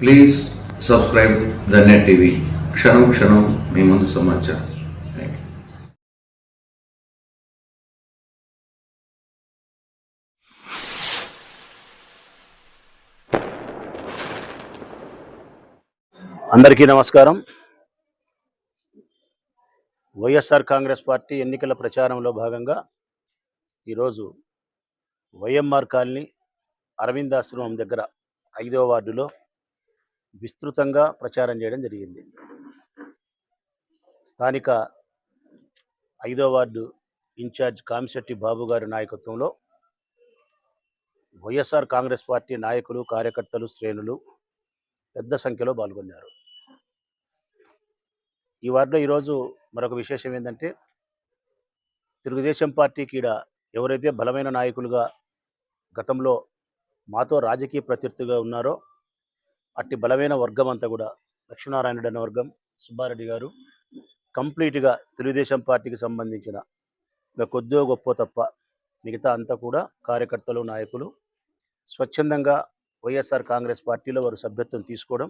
Please subscribe the Net TV క్షణం క్షణం మీ ముందు సమాచారం. అందరికీ నమస్కారం. వైఎస్ఆర్ కాంగ్రెస్ పార్టీ ఎన్నికల ప్రచారంలో భాగంగా ఈరోజు వైఎంఆర్ కాలనీ అరవింద్ ఆశ్రమం దగ్గర ఐదవ వార్డులో విస్తృతంగా ప్రచారం చేయడం జరిగింది. స్థానిక ఐదో వార్డు ఇన్ఛార్జ్ కామిశెట్టి బాబు గారి నాయకత్వంలో వైఎస్ఆర్ కాంగ్రెస్ పార్టీ నాయకులు కార్యకర్తలు శ్రేణులు పెద్ద సంఖ్యలో పాల్గొన్నారు. ఈ వార్డులో ఈరోజు మరొక విశేషం ఏంటంటే తెలుగుదేశం పార్టీ కీడ ఎవరైతే బలమైన నాయకులుగా గతంలో మాతో రాజకీయ ప్రత్యర్థిగా ఉన్నారో అట్టి బలమైన వర్గం అంతా కూడా లక్ష్మీనారాయణుడు అనే వర్గం సుబ్బారెడ్డి గారు కంప్లీట్గా తెలుగుదేశం పార్టీకి సంబంధించిన ఇంకా కొద్దో గొప్ప తప్ప మిగతా అంతా కూడా కార్యకర్తలు నాయకులు స్వచ్ఛందంగా వైఎస్ఆర్ కాంగ్రెస్ పార్టీలో వారు సభ్యత్వం తీసుకోవడం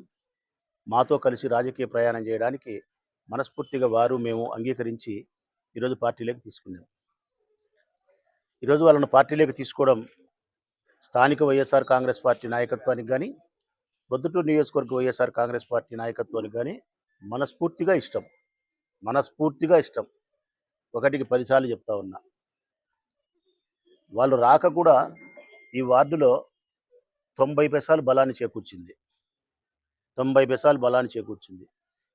మాతో కలిసి రాజకీయ ప్రయాణం చేయడానికి మనస్ఫూర్తిగా వారు మేము అంగీకరించి ఈరోజు పార్టీలోకి తీసుకున్నాం. ఈరోజు వాళ్ళను పార్టీలోకి తీసుకోవడం స్థానిక వైఎస్ఆర్ కాంగ్రెస్ పార్టీ నాయకత్వానికి కానీ ప్రొద్దుటూరు నియోజకవర్గ వైఎస్ఆర్ కాంగ్రెస్ పార్టీ నాయకత్వానికి కానీ మనస్ఫూర్తిగా ఇష్టం. మనస్ఫూర్తిగా ఇష్టం. ఒకటికి పదిసార్లు చెప్తా ఉన్నా. వాళ్ళు రాక కూడా ఈ వార్డులో తొంభై పెసాలు బలాన్ని చేకూర్చింది. తొంభై పెసాలు బలాన్ని చేకూర్చింది.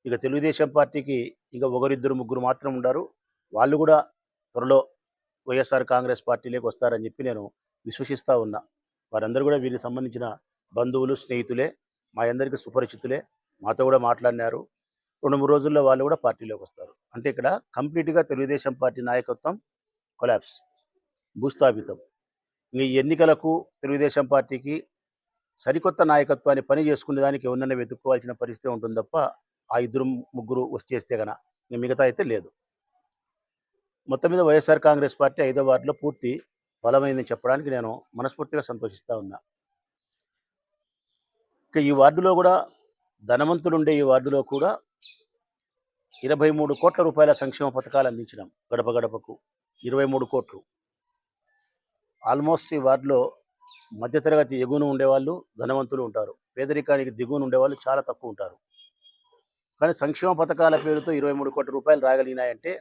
ఇక తెలుగుదేశం పార్టీకి ఇక ఒకరిద్దరు ముగ్గురు మాత్రం ఉండరు. వాళ్ళు కూడా త్వరలో వైఎస్ఆర్ కాంగ్రెస్ పార్టీలోకి వస్తారని చెప్పి నేను విశ్వసిస్తూ ఉన్నా. వారందరూ కూడా వీరికి సంబంధించిన బంధువులు స్నేహితులే మా అందరికీ సుపరిచితులే. మాతో కూడా మాట్లాడినారు. రెండు మూడు రోజుల్లో వాళ్ళు కూడా పార్టీలోకి వస్తారు. అంటే ఇక్కడ కంప్లీట్గా తెలుగుదేశం పార్టీ నాయకత్వం కొలాప్స్ భూస్థాపితం. ఇంక ఈ ఎన్నికలకు తెలుగుదేశం పార్టీకి సరికొత్త నాయకత్వాన్ని పని చేసుకునే దానికి ఎవరినైనా వెతుక్కోవాల్సిన పరిస్థితి ఉంటుంది తప్ప ఆ ఇద్దరు ముగ్గురు వచ్చేస్తే గన మిగతా అయితే లేదు. మొత్తం మీద వైఎస్ఆర్ కాంగ్రెస్ పార్టీ ఐదో వార్డులో పూర్తి బలమైందని చెప్పడానికి నేను మనస్ఫూర్తిగా సంతోషిస్తూ ఉన్నా. ఇక ఈ వార్డులో కూడా ధనవంతులు ఉండే ఈ వార్డులో కూడా ఇరవై మూడు కోట్ల రూపాయల సంక్షేమ పథకాలు అందించినాం గడప గడపకు. ఇరవై మూడు కోట్లు. ఆల్మోస్ట్ ఈ వార్డులో మధ్యతరగతి ఎగువన ఉండేవాళ్ళు ధనవంతులు ఉంటారు. పేదరికానికి దిగువన ఉండేవాళ్ళు చాలా తక్కువ ఉంటారు. కానీ సంక్షేమ పథకాల పేరుతో ఇరవై మూడు కోట్ల రూపాయలు రాగలిగినాయంటే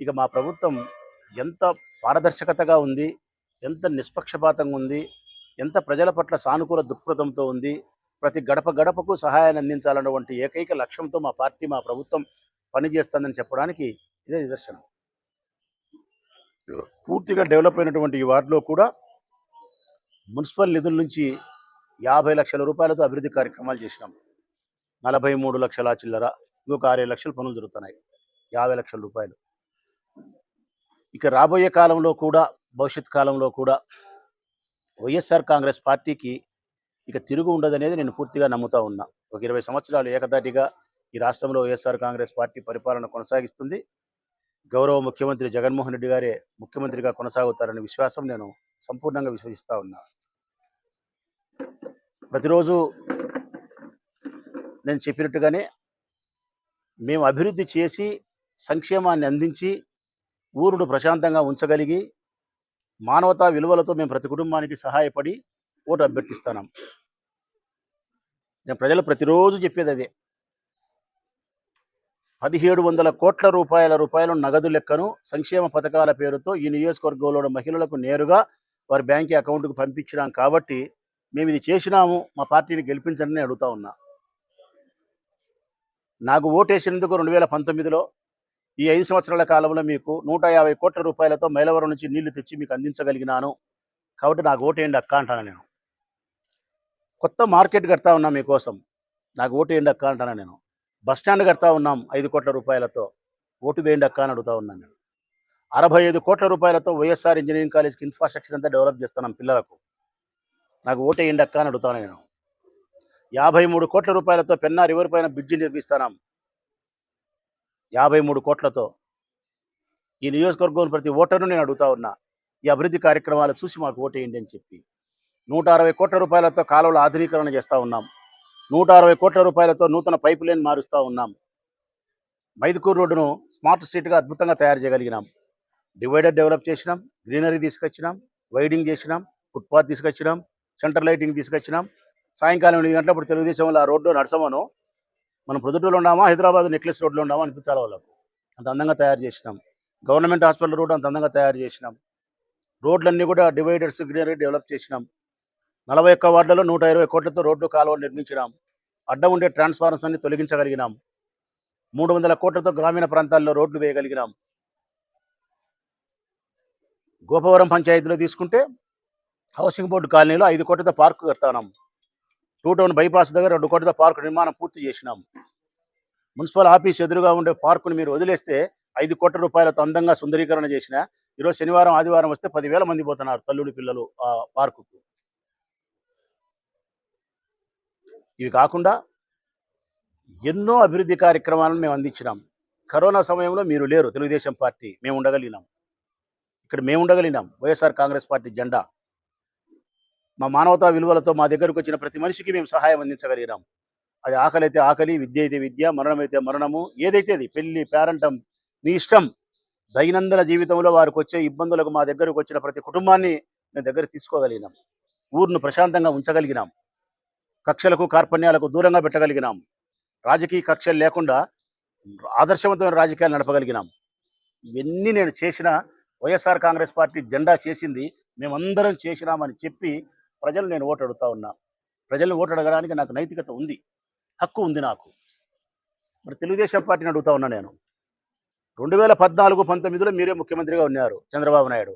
ఇక మా ప్రభుత్వం ఎంత పారదర్శకతగా ఉంది ఎంత నిష్పక్షపాతంగా ఉంది ఎంత ప్రజల పట్ల సానుకూల దృక్పథంతో ఉంది ప్రతి గడప గడపకు సహాయాన్ని అందించాలన్నటువంటి ఏకైక లక్ష్యంతో మా పార్టీ మా ప్రభుత్వం పనిచేస్తుందని చెప్పడానికి ఇదే నిదర్శనం. పూర్తిగా డెవలప్ అయినటువంటి ఈ వార్డులో కూడా మున్సిపల్ నిధుల నుంచి యాభై లక్షల రూపాయలతో అభివృద్ధి కార్యక్రమాలు చేసినాం. నలభై మూడు లక్షల చిల్లర ఇంకొక ఆరు లక్షల పనులు జరుగుతున్నాయి. యాభై లక్షల రూపాయలు. ఇక రాబోయే కాలంలో కూడా భవిష్యత్ కాలంలో కూడా వైఎస్ఆర్ కాంగ్రెస్ పార్టీకి ఇక తిరుగు ఉండదనేది నేను పూర్తిగా నమ్ముతా ఉన్నా. ఒక ఇరవై సంవత్సరాలు ఏకదాటిగా ఈ రాష్ట్రంలో వైఎస్ఆర్ కాంగ్రెస్ పార్టీ పరిపాలన కొనసాగిస్తుంది. గౌరవ ముఖ్యమంత్రి జగన్మోహన్ రెడ్డి గారే ముఖ్యమంత్రిగా కొనసాగుతారనే విశ్వాసం నేను సంపూర్ణంగా విశ్వసిస్తా ఉన్నా. ప్రతిరోజు నేను చెప్పినట్టుగానే మేము అభివృద్ధి చేసి సంక్షేమాన్ని అందించి ఊరును ప్రశాంతంగా ఉంచగలిగి మానవతా విలువలతో మేము ప్రతి కుటుంబానికి సహాయపడి ఓటు అభ్యర్థిస్తున్నాం నేను ప్రజలు ప్రతిరోజు చెప్పేది అదే. పదిహేడు వందల కోట్ల రూపాయల రూపాయలు నగదు లెక్కను సంక్షేమ పథకాల పేరుతో ఈ నియోజకవర్గంలో మహిళలకు నేరుగా వారి బ్యాంక్ అకౌంట్కు పంపించినాం కాబట్టి మేము ఇది చేసినాము మా పార్టీని గెలిపించండి అడుగుతా ఉన్నా. నాకు ఓటేసినందుకు రెండు వేల పంతొమ్మిదిలో ఈ ఐదు సంవత్సరాల కాలంలో మీకు నూట యాభై కోట్ల రూపాయలతో మైలవరం నుంచి నీళ్ళు తెచ్చి మీకు అందించగలిగినాను. కాబట్టి నాకు ఓటేయండి అక్క అంటాను నేను. కొత్త మార్కెట్ కడతా ఉన్నాం మీకోసం. నాకు ఓటేయండి అక్క అంటాను నేను. బస్ స్టాండ్ కడతా ఉన్నాం ఐదు కోట్ల రూపాయలతో. ఓటు వేయండి అక్క అని అడుగుతా ఉన్నాను నేను. అరవై ఐదు కోట్ల రూపాయలతో వైఎస్ఆర్ ఇంజనీరింగ్ కాలేజ్కి ఇన్ఫ్రాస్ట్రక్చర్ అంతా డెవలప్ చేస్తున్నాం పిల్లలకు. నాకు ఓటేయండి అక్క అని అడుగుతాను నేను. యాభై మూడు కోట్ల రూపాయలతో పెన్నా రివర్ పైన బ్రిడ్జి నిర్మిస్తున్నాం యాభై మూడు కోట్లతో. ఈ నియోజకవర్గం ప్రతి ఓటర్ను నేను అడుగుతా ఉన్నా. ఈ అభివృద్ధి కార్యక్రమాలు చూసి మాకు ఓటేయండి అని చెప్పి. నూట అరవై కోట్ల రూపాయలతో కాలువల ఆధునీకరణ చేస్తూ ఉన్నాం. నూట అరవై కోట్ల రూపాయలతో నూతన పైపు లైన్ మారుస్తూ ఉన్నాం. మైదుకూరు రోడ్డును స్మార్ట్ స్ట్రీట్గా అద్భుతంగా తయారు చేయగలిగినాం. డివైడర్ డెవలప్ చేసినాం గ్రీనరీ తీసుకొచ్చినాం వైడింగ్ చేసినాం ఫుట్పాత్ తీసుకొచ్చినాం సెంటర్ లైటింగ్ తీసుకొచ్చినాం. సాయంకాలం ఎనిమిది గంటలప్పుడు తెలుగుదేశం వల్ల ఆ రోడ్డు నడసమను మనం ప్రొద్దుటూరులో ఉన్నామా హైదరాబాద్ నెక్లెస్ రోడ్లో ఉన్నామా అనిపించాలి వాళ్ళకు. అంత అందంగా తయారు చేసినాం. గవర్నమెంట్ హాస్పిటల్ రోడ్డు అంత అందంగా తయారు చేసినాం. రోడ్లన్నీ కూడా డివైడర్స్ గ్రీనరీ డెవలప్ చేసినాం. నలభై ఒక్క వార్డులలో నూట ఇరవై కోట్లతో రోడ్లు కాలువలు నిర్మించినాం. అడ్డం ఉండే ట్రాన్స్ఫార్మర్స్ అన్ని తొలగించగలిగినాం. మూడు వందల కోట్లతో గ్రామీణ ప్రాంతాల్లో రోడ్లు వేయగలిగినాం. గోపవరం పంచాయతీలో తీసుకుంటే హౌసింగ్ బోర్డు కాలనీలో ఐదు కోట్లతో పార్కు కడతాం టూ టౌన్ బైపాస్ దగ్గర రెండు కోట్లతో పార్కు నిర్మాణం పూర్తి చేసినాం. మున్సిపల్ ఆఫీస్ ఎదురుగా ఉండే పార్కుని మీరు వదిలేస్తే ఐదు కోట్ల రూపాయలతో అందంగా సుందరీకరణ చేసిన ఈరోజు శనివారం ఆదివారం వస్తే పదివేల మంది పోతున్నారు తల్లుడి పిల్లలు ఆ పార్కుకు. ఇవి కాకుండా ఎన్నో అభివృద్ధి కార్యక్రమాలను మేము అందించినాం. కరోనా సమయంలో మీరు లేరు తెలుగుదేశం పార్టీ మేము ఉండగలిగినాం. ఇక్కడ మేము ఉండగలిగినాం వైఎస్ఆర్ కాంగ్రెస్ పార్టీ జెండా. మా మానవతా విలువలతో మా దగ్గరకు వచ్చిన ప్రతి మనిషికి మేము సహాయం అందించగలిగినాం. అది ఆకలి అయితే ఆకలి విద్య అయితే విద్య మరణం అయితే మరణము ఏదైతే అది పెళ్ళి పేరంటం నీ ఇష్టం దైనందిన జీవితంలో వారికి వచ్చే ఇబ్బందులకు మా దగ్గరకు వచ్చిన ప్రతి కుటుంబాన్ని మేము దగ్గర తీసుకోగలిగినాం. ఊరును ప్రశాంతంగా ఉంచగలిగినాం. కక్షలకు కార్పణ్యాలకు దూరంగా పెట్టగలిగినాం. రాజకీయ కక్షలు లేకుండా ఆదర్శవంతమైన రాజకీయాలు నడపగలిగినాం. ఇవన్నీ నేను చేసిన వైఎస్ఆర్ కాంగ్రెస్ పార్టీ జెండా చేసింది మేమందరం చేసినామని చెప్పి ప్రజలు నేను ఓటు అడుగుతా ఉన్నా. ప్రజలను ఓటు అడగడానికి నాకు నైతికత ఉంది. హక్కు ఉంది నాకు. మరి తెలుగుదేశం పార్టీని అడుగుతా ఉన్నా నేను. రెండు వేల పద్నాలుగు పంతొమ్మిదిలో మీరే ముఖ్యమంత్రిగా ఉన్నారు చంద్రబాబు నాయుడు.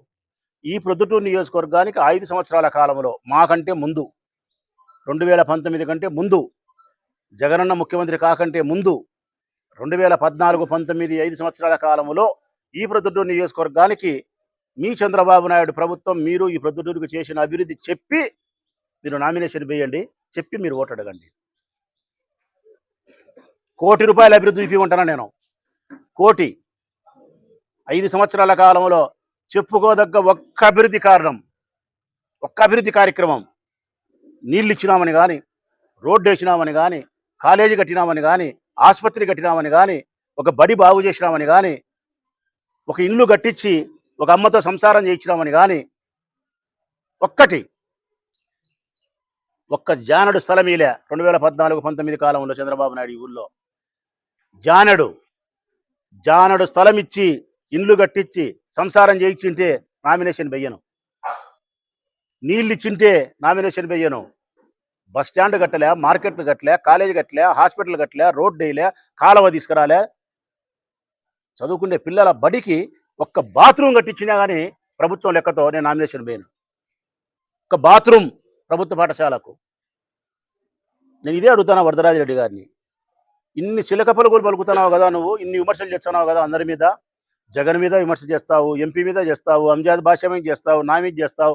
ఈ ప్రొద్దుటూరు నియోజకవర్గానికి ఐదు సంవత్సరాల కాలంలో మాకంటే ముందు రెండు వేల పంతొమ్మిది కంటే ముందు జగనన్న ముఖ్యమంత్రి కాకంటే ముందు రెండు వేల పద్నాలుగు పంతొమ్మిది ఐదు సంవత్సరాల కాలంలో ఈ ప్రొద్దుటూరు నియోజకవర్గానికి మీ చంద్రబాబు నాయుడు ప్రభుత్వం మీరు ఈ ప్రొద్దుటూరుకు చేసిన అభివృద్ధి చెప్పి మీరు నామినేషన్ వేయండి చెప్పి మీరు ఓటు అడగండి. కోటి రూపాయల అభివృద్ధి చూపించమంటున్నా నేను? కోటి. ఐదు సంవత్సరాల కాలంలో చెప్పుకోదగ్గ ఒక్క అభివృద్ధి కారణం ఒక్క అభివృద్ధి కార్యక్రమం నీళ్ళు ఇచ్చినామని కానీ రోడ్డు వేసినామని కానీ కాలేజీ కట్టినామని కానీ ఆసుపత్రి కట్టినామని కానీ ఒక బడి బాగు చేసినామని కానీ ఒక ఇల్లు కట్టించి ఒక అమ్మతో సంసారం చేయించినామని కానీ ఒక్కటి. ఒక్క జానడు స్థలమీలే. రెండు వేల పద్నాలుగు పంతొమ్మిది కాలంలో చంద్రబాబు నాయుడు ఈ ఊళ్ళో. జానడు. జానడు స్థలం ఇచ్చి ఇండ్లు కట్టించి సంసారం చేయించింటే నామినేషన్ వెయ్యను నీళ్ళు ఇచ్చింటే నామినేషన్ వెయ్యను బస్ స్టాండ్ కట్టలే మార్కెట్లు కట్టలే కాలేజీ కట్టలే హాస్పిటల్ కట్టలే రోడ్ వేయలే కాలువ తీసుకురాలే. చదువుకునే పిల్లల బడికి ఒక్క బాత్రూమ్ కట్టించినా కానీ ప్రభుత్వం లెక్కతో నేను నామినేషన్ పోయాను ఒక బాత్రూమ్ ప్రభుత్వ పాఠశాలకు. నేను ఇదే అడుగుతాను వరదరాజిరెడ్డి గారిని? ఇన్ని చిలక పలుకులు పలుకుతున్నావు కదా నువ్వు ఇన్ని విమర్శలు చేస్తున్నావు కదా అందరి మీద? జగన్ మీద విమర్శ చేస్తావు ఎంపీ మీద చేస్తావు అంజాద్ భాష మీద చేస్తావు నా మీద చేస్తావు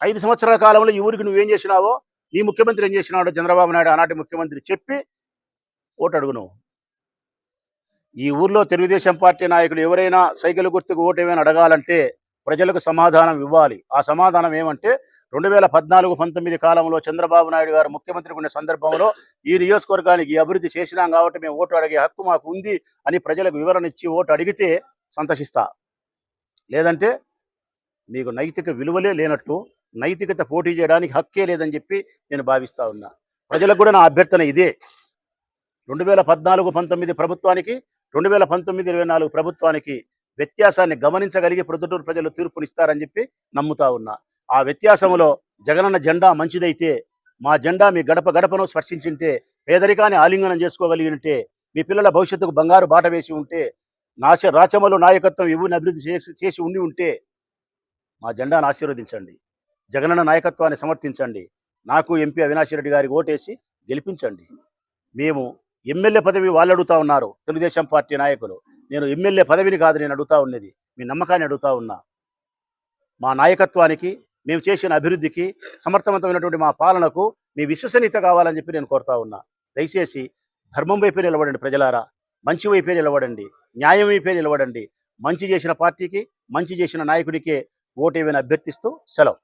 ఐదు సంవత్సరాల కాలంలో ఈ ఊరికి నువ్వేం చేసినావో నీ ముఖ్యమంత్రి ఏం చేసినాడో చంద్రబాబు నాయుడు ఆనాటి ముఖ్యమంత్రి చెప్పి ఓటు అడుగు నువ్వు ఈ ఊర్లో తెలుగుదేశం పార్టీ నాయకులు ఎవరైనా సైకిల్ గుర్తుకు ఓటేమైనా అడగాలంటే ప్రజలకు సమాధానం ఇవ్వాలి. ఆ సమాధానం ఏమంటే రెండు వేల పద్నాలుగు పంతొమ్మిది కాలంలో చంద్రబాబు నాయుడు గారు ముఖ్యమంత్రి ఉన్న సందర్భంలో ఈ నియోజకవర్గానికి అభివృద్ధి చేసినాం కాబట్టి మేము ఓటు అడిగే హక్కు మాకు ఉంది అని ప్రజలకు వివరణ ఇచ్చి ఓటు అడిగితే సంతోషిస్తా. లేదంటే మీకు నైతిక విలువలే లేనట్టు నైతికత పోటీ చేయడానికి హక్కే లేదని చెప్పి నేను భావిస్తా ఉన్నా. ప్రజలకు కూడా నా అభ్యర్థన ఇదే. రెండు వేల పద్నాలుగు పంతొమ్మిది ప్రభుత్వానికి రెండు వేల పంతొమ్మిది ఇరవై నాలుగు ప్రభుత్వానికి వ్యత్యాసాన్ని గమనించగలిగి ప్రొద్దుటూరు ప్రజలు తీర్పునిస్తారని చెప్పి నమ్ముతా ఉన్నా. ఆ వ్యత్యాసంలో జగనన్న జెండా మంచిదైతే మా జెండా మీ గడప గడపను స్పర్శించింటే పేదరికాన్ని ఆలింగనం చేసుకోగలిగి ఉంటే మీ పిల్లల భవిష్యత్తుకు బంగారు బాట వేసి ఉంటే నాశ రాచమలు నాయకత్వం ఇవ్వని అభివృద్ధి చేసి చేసి ఉండి ఉంటే మా జెండాను ఆశీర్వదించండి. జగనన్న నాయకత్వాన్ని సమర్థించండి. నాకు ఎంపీ అవినాష్ రెడ్డి గారికి ఓటేసి గెలిపించండి. మేము ఎమ్మెల్యే పదవి వాళ్ళు అడుగుతా ఉన్నారు తెలుగుదేశం పార్టీ నాయకులు. నేను ఎమ్మెల్యే పదవిని కాదు నేను అడుగుతా ఉన్నది మీ నమ్మకాన్ని అడుగుతా ఉన్నా. మా నాయకత్వానికి మేము చేసిన అభివృద్ధికి సమర్థవంతమైనటువంటి మా పాలనకు మీ విశ్వసనీయత కావాలని చెప్పి నేను కోరుతా ఉన్నా. దయచేసి ధర్మం వైపే నిలబడండి ప్రజలారా. మంచి వైపే నిలబడండి. న్యాయం వైపే నిలబడండి. మంచి చేసిన పార్టీకి మంచి చేసిన నాయకుడికే ఓటేవని అభ్యర్థిస్తూ సెలవు.